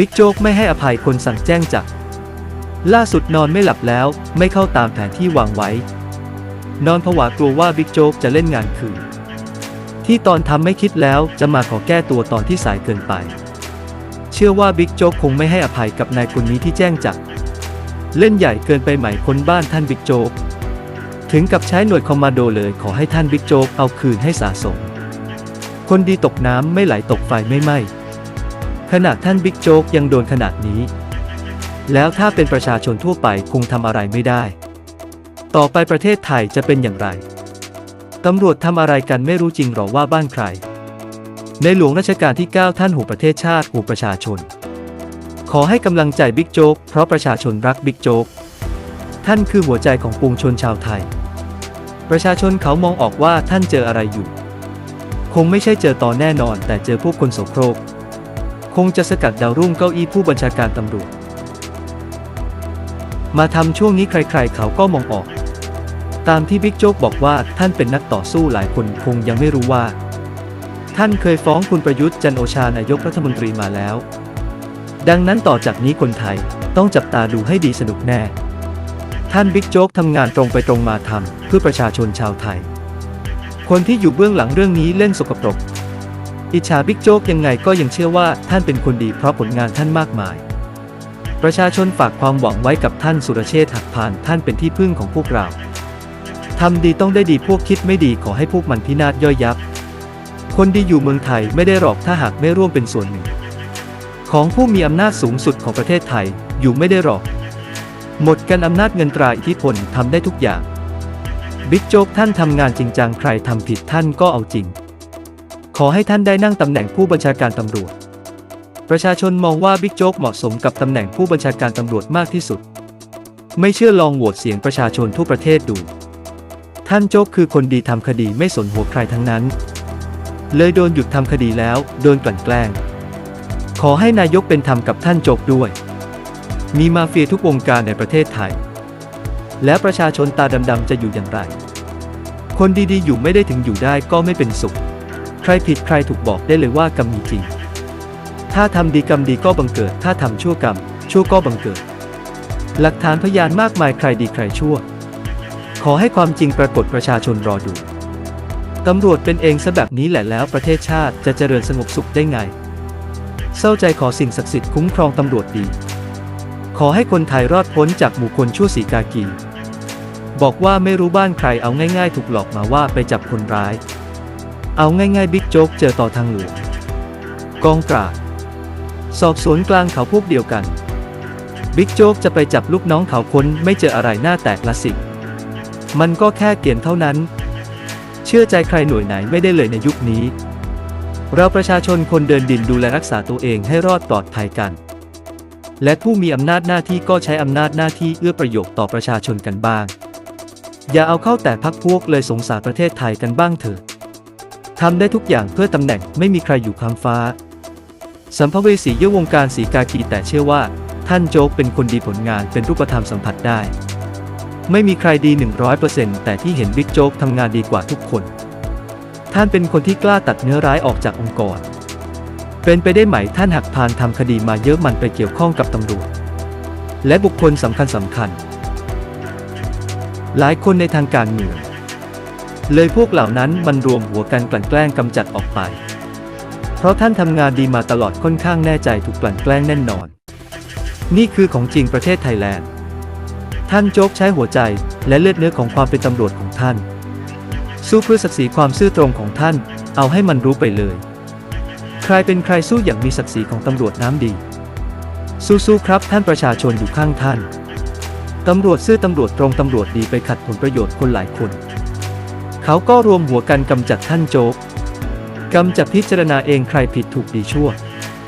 บิ๊กโจ๊กไม่ให้อภัยคนสั่งแจ้งจับล่าสุดนอนไม่หลับแล้วไม่เข้าตามแผนที่วางไว้ นอนผวากลัวว่าบิ๊กโจ๊กจะเล่นงานคืน ที่ตอนทำไม่คิดแล้วจะมาขอแก้ตัวตอนที่สายเกินไป เชื่อว่าบิ๊กโจ๊กคงไม่ให้อภัยกับนายคนนี้ที่แจ้งจับเล่นใหญ่เกินไปไหมคนบ้านท่านบิ๊กโจ๊กถึงกับใช้หน่วยคอมมานโดเลยขอให้ท่านบิ๊กโจ๊กเอาคืนให้สาสม คนดีตกน้ำไม่ไหลตกไฟไม่ไหม้ ขนาดท่านบิ๊กโจ๊กยังโดนขนาดนี้ แล้วถ้าเป็นประชาชนทั่วไปคงทำอะไรไม่ได้ ต่อไปประเทศไทยจะเป็นอย่างไร ตำรวจทำอะไรกันไม่รู้จริงหรอว่าบ้านใคร ในหลวงรัชกาลที่ 9 ท่านหูประเทศชาติหูประชาชน ขอให้กำลังใจบิ๊กโจ๊กเพราะประชาชนรักบิ๊กโจ๊กท่านคือหัวใจของปวงชนชาวไทย ประชาชนเขามองออกว่าท่านเจออะไรอยู่ คงไม่ใช่เจอตอนแน่นอนแต่เจอพวกคนโสโครก คงจะสกัดดาวรุ่งเก้าอี้ผู้บัญชาการตำรวจ มาทำช่วงนี้ใครๆเขาก็มองออก ตามที่บิ๊กโจ๊กบอกว่าท่านเป็นนักต่อสู้หลายคนคงยังไม่รู้ว่า ท่านเคยฟ้องคุณประยุทธ์จันโอชานายกรัฐมนตรีมาแล้ว ดังนั้นต่อจากนี้คนไทยต้องจับตาดูให้ดีสนุกแน่ ท่านบิ๊กโจ๊กทำงานตรงไปตรงมาทำเพื่อประชาชนชาวไทย คนที่อยู่เบื้องหลังเรื่องนี้เล่นสกปรก อิจฉาบิ๊กโจ๊กยังไงก็ยังเชื่อว่าท่านเป็นคนดีเพราะผลงานท่านมากมาย ประชาชนฝากความหวังไว้กับท่านสุรเชษฐ์หักพานท่านเป็นที่พึ่งของพวกเราทำดีต้องได้ดีพวกคิดไม่ดีขอให้พวกมันพินาศย่อยยับ คนดีอยู่เมืองไทยไม่ได้หรอกถ้าหากไม่ร่วมเป็นส่วนหนึ่ง ของผู้มีอำนาจสูงสุดของประเทศไทยอยู่ไม่ได้หรอก หมดกันอำนาจเงินตราอิทธิพลทำได้ทุกอย่างบิ๊กโจ๊กท่านทำงานจริงจังใครทำผิดท่านก็เอาจริง ขอให้ท่านได้นั่งตำแหน่งผู้บัญชาการตำรวจ ประชาชนมองว่าบิ๊กโจ๊กเหมาะสมกับตำแหน่งผู้บัญชาการตำรวจมากที่สุด ไม่เชื่อลองโหวตเสียงประชาชนทั่วประเทศดู ท่านโจ๊กคือคนดีทำคดีไม่สนหัวใครทั้งนั้น เลยโดนหยุดทำคดีแล้ว โดนกลั่นแกล้ง ขอให้นายกเป็นธรรมกับท่านโจ๊กด้วย มีมาเฟียทุกวงการในประเทศไทย แล้วประชาชนตาดำๆจะอยู่อย่างไร คนดีๆอยู่ไม่ได้ถึงอยู่ได้ก็ไม่เป็นสุข รผิดใครถูกบอกได้เลยว่ากรรมมีจริง ถ้าทำดีกรรมดีก็บังเกิด ถ้าทำชั่วกรรม ชั่วก็บังเกิด หลักฐานพยานมากมายใครดีใครชั่ว ขอให้ความจริงปรากฏประชาชนรอดู ตำรวจเป็นเองซะแบบนี้แหละแล้วประเทศชาติจะเจริญสงบสุขได้ไง เศร้าใจขอสิ่งศักดิ์สิทธิ์คุ้มครองตำรวจดี ขอให้คนไทยรอดพ้นจากหมู่คนชั่วสีกากี บอกว่าไม่รู้บ้านใครเอาง่าย ๆ ถูกหลอกมาว่าไปจับคนร้าย เอาง่ายๆบิ๊กโจ๊กเจอต่อทางหลวงกองปราบสอบสวนกลางเขาพวกเดียวกัน บิ๊กโจ๊กจะไปจับลูกน้องเขาค้นไม่เจออะไรหน้าแตกละสิ มันก็แค่เกียนเท่านั้น เชื่อใจใครหน่วยไหนไม่ได้เลยในยุคนี้ เราประชาชนคนเดินดินดูแลรักษาตัวเองให้รอดปลอดภัยกัน และผู้มีอำนาจหน้าที่ก็ใช้อำนาจหน้าที่เอื้อประโยชน์ต่อประชาชนกันบ้าง อย่าเอาเข้าแต่พักพวกเลยสงสารประเทศไทยกันบ้างเถิด ทำได้ทุกอย่างเพื่อตำแหน่งไม่มีใครอยู่ค้ำฟ้า สัมภเวสีเยี่ยววงการสีกากีแต่เชื่อว่า ท่านโจ๊กเป็นคนดีผลงานเป็นรูปธรรมสัมผัสได้ ไม่มีใครดี 100%แต่ที่เห็นบิ๊กโจ๊กทำงานดีกว่าทุกคน ท่านเป็นคนที่กล้าตัดเนื้อร้ายออกจากองค์กร เป็นไปได้ไหมท่านหักพานทำคดีมาเยอะมันไปเกี่ยวข้องกับตำรวจ และบุคคลสำคัญสำคัญ หลายคนในทางการเมือง เลยพวกเหล่านั้นมันรวมหัวกันกลั่นแกล้งกำจัดออกไป เพราะท่านทำงานดีมาตลอดค่อนข้างแน่ใจถูกกลั่นแกล้งแน่นอน นี่คือของจริงประเทศไทยแลนด์ ท่านโจ๊กใช้หัวใจและเลือดเนื้อของความเป็นตำรวจของท่าน สู้เพื่อศักดิ์ศรีความซื่อตรงของท่าน เอาให้มันรู้ไปเลย ใครเป็นใครสู้อย่างมีศักดิ์ศรีของตำรวจน้ำดี สู้ๆครับท่านประชาชนอยู่ข้างท่านตำรวจซื่อตำรวจตรงตำรวจดีไปขัดผลประโยชน์คนหลายคน เขาก็รวมหัวกันกำจัดท่านโจ๊กกำจัดพิจารณาเองใครผิดถูกดีชั่ว